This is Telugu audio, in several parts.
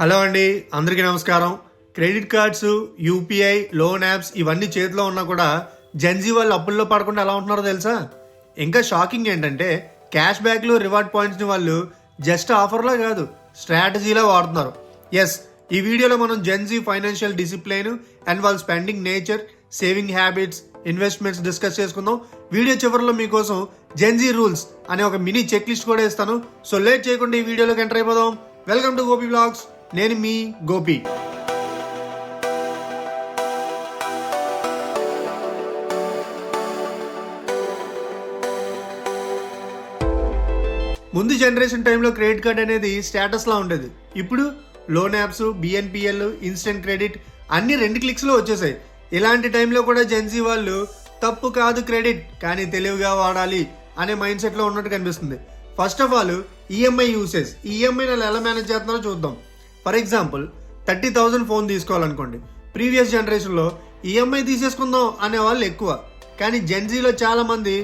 హలో అండి అందరికీ నమస్కారం. Credit cards UPI loan apps ఇవన్నీ చేతిలో ఉన్నా కూడా జెన్జీ వాళ్ళు అప్పుల్లో పడకుండా ఎలా ఉంటున్నారో తెలుసా? ఇంకా షాకింగ్ ఏంటంటే క్యాష్ బ్యాక్లు రివార్డ్ పాయింట్స్ని వాళ్ళు జస్ట్ ఆఫర్లా కాదు స్ట్రాటజీలా వాడుతున్నారు. ఎస్ ఈ వీడియోలో మనం Gen Z financial discipline and వాళ్ళ spending nature saving habits investments discuss చేసుకుందాం. వీడియో చివరిలో మీకోసం జెన్జీ రూల్స్ అనే ఒక మినీ చెక్ లిస్ట్ కూడా ఇస్తాను. సో లేట్ చేయకుండా ఈ వీడియోలోకి ఎంటర్ అయిపోదాం. Welcome to Gopi blogs. నేను మీ గోపి. ముందు జనరేషన్ టైంలో క్రెడిట్ కార్డ్ అనేది స్టేటస్లా ఉండేది. ఇప్పుడు loan apps BNPL instant credit అన్ని రెండు క్లిక్స్లో వచ్చేసాయి. ఇలాంటి టైంలో కూడా జెన్సీ వాళ్ళు తప్పు కాదు క్రెడిట్ కానీ తెలివిగా వాడాలి అనే మైండ్ సెట్లో ఉన్నట్టు కనిపిస్తుంది. First of all EMI usage EMI ఎలా మేనేజ్ చేస్తున్నారో చూద్దాం. For example thirty thousand phone తీసుకోవాలనుకోండి. Previous జనరేషన్లో ఈఎంఐ తీసేసుకుందాం అనే వాళ్ళు ఎక్కువ. కానీ జెన్జీలో చాలామంది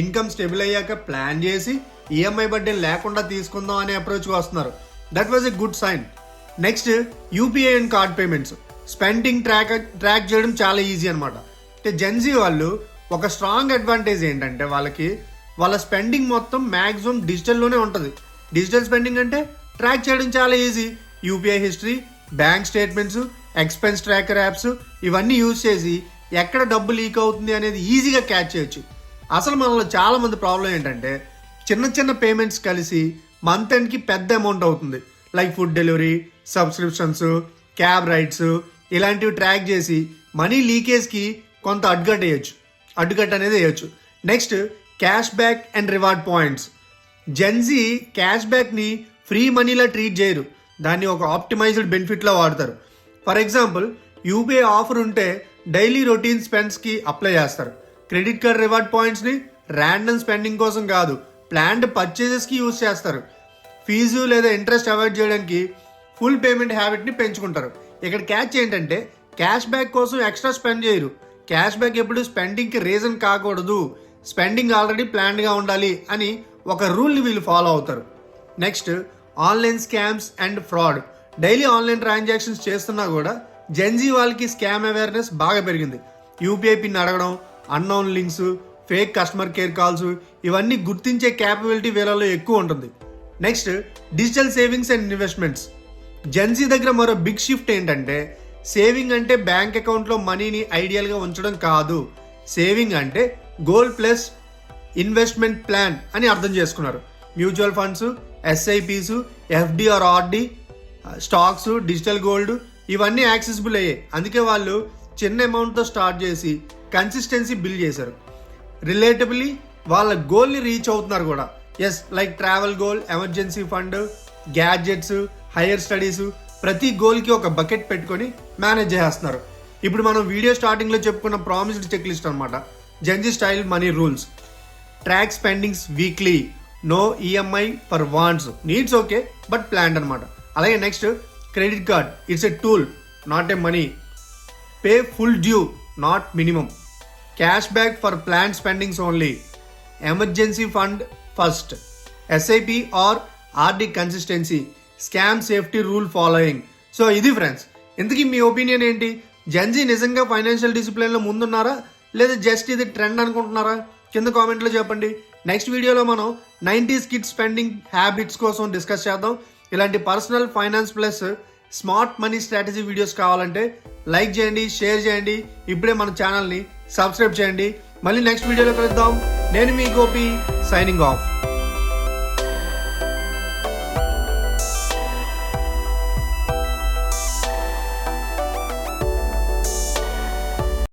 ఇన్కమ్ స్టెబుల్ అయ్యాక ప్లాన్ చేసి ఈఎంఐ బడ్డీ లేకుండా తీసుకుందాం అనే అప్రోచ్కి వస్తున్నారు. That was a good sign next UPI and card payments. Spending track track చేయడం చాలా ఈజీ అనమాట అంటే జెన్జీ వాళ్ళు ఒక స్ట్రాంగ్ అడ్వాంటేజ్ ఏంటంటే వాళ్ళకి వాళ్ళ స్పెండింగ్ మొత్తం మ్యాక్సిమం డిజిటల్లోనే ఉంటుంది. డిజిటల్ స్పెండింగ్ అంటే ట్రాక్ చేయడం చాలా easy UPI history bank statements expense tracker apps ఇవన్నీ యూజ్ చేసి ఎక్కడ డబ్బు లీక్ అవుతుంది అనేది ఈజీగా క్యాచ్ చేయొచ్చు. అసలు మనలో చాలామంది ప్రాబ్లం ఏంటంటే చిన్న చిన్న పేమెంట్స్ కలిసి మంత్ ఎండ్కి పెద్ద అమౌంట్ అవుతుంది. Like food delivery subscriptions cab rides ఇలాంటివి ట్రాక్ చేసి మనీ లీకేజ్కి కొంత అడ్గట్ వేయచ్చు. అడ్డుకట్ట అనేది వేయచ్చు. Next cash back and reward points gen Z cash బ్యాక్ని free మనీలా ట్రీట్ చేయరు. దాన్ని ఒక ఆప్టిమైజ్డ్ బెనిఫిట్లా వాడతారు. ఫర్ ఎగ్జాంపుల్ యూపీఐ ఆఫర్ ఉంటే డైలీ రొటీన్ స్పెండ్స్కి అప్లై చేస్తారు. క్రెడిట్ కార్డ్ రివార్డ్ పాయింట్స్ని ర్యాండమ్ స్పెండింగ్ కోసం కాదు ప్లాన్డ్ పర్చేజెస్కి యూజ్ చేస్తారు. ఫీజు లేదా ఇంట్రెస్ట్ అవాయిడ్ చేయడానికి ఫుల్ పేమెంట్ హ్యాబిట్ని పెంచుకుంటారు. ఇక్కడ క్యాచ్ ఏంటంటే క్యాష్ బ్యాక్ కోసం ఎక్స్ట్రా స్పెండ్ చేయరు. క్యాష్ బ్యాక్ ఎప్పుడు స్పెండింగ్కి రీజన్ కాకూడదు. స్పెండింగ్ ఆల్రెడీ ప్లాన్డ్గా ఉండాలి అని ఒక రూల్ని వీళ్ళు ఫాలో అవుతారు. Next online scams and fraud. Daily online transactions చేస్తున్నా కూడా జెన్జీ వాళ్ళకి స్కామ్ అవేర్నెస్ బాగా పెరిగింది. యూపీఐ పిన్ అడగడం unknown links fake customer care calls ఇవన్నీ గుర్తించే క్యాపబిలిటీ వీళ్ళలో ఎక్కువ ఉంటుంది. Next digital savings and investments Gen Z దగ్గర మరో బిగ్ షిఫ్ట్ ఏంటంటే సేవింగ్ అంటే బ్యాంక్ అకౌంట్లో మనీని ఐడియల్గా ఉంచడం కాదు. సేవింగ్ అంటే గోల్డ్ ప్లస్ ఇన్వెస్ట్మెంట్ ప్లాన్ అని అర్థం చేసుకున్నారు. Mutual funds SIPs FDR RD stocks digital gold ఇవన్నీ యాక్సెసిబుల్ అయ్యాయి. అందుకే వాళ్ళు చిన్న అమౌంట్తో స్టార్ట్ చేసి కన్సిస్టెన్సీ బిల్డ్ చేశారు. రిలేటబుల్లీ వాళ్ళ గోల్ని రీచ్ అవుతున్నారు కూడా. Yes like travel goal emergency fund gadgets higher studies ప్రతి గోల్కి ఒక బకెట్ పెట్టుకొని మేనేజ్ చేస్తున్నారు. ఇప్పుడు మనం వీడియో స్టార్టింగ్లో చెప్పుకున్న ప్రామిస్డ్ చెక్ లిస్ట్ అనమాట Gen Z style money rules track spendings weekly no EMI for wants needs okay but plan అనమాట అలాగే next credit card it's a tool not a money pay full due not minimum cash back for plan spendings only emergency fund first SIP or RD consistency scam safety rule following so ఇది ఫ్రెండ్స్ ఇంతకీ మీ ఒపీనియన్ ఏంటి? జెన్జీ నిజంగా ఫైనాన్షియల్ డిసిప్లిన్లో ముందున్నారా? లేదా జస్ట్ ఇది ట్రెండ్ అనుకుంటున్నారా? కింద కామెంట్లో చెప్పండి. నెక్స్ట్ వీడియోలో మనం నైంటీస్ కిడ్ స్పెండింగ్ హ్యాబిట్స్ కోసం డిస్కస్ చేద్దాం. ఇలాంటి personal finance plus smart money strategy videos కావాలంటే లైక్ చేయండి షేర్ చేయండి. ఇప్పుడే మన ఛానల్ని సబ్స్క్రైబ్ చేయండి. మళ్ళీ నెక్స్ట్ వీడియోలో కలుద్దాం. నేను మీ గోపి సైనింగ్ ఆఫ్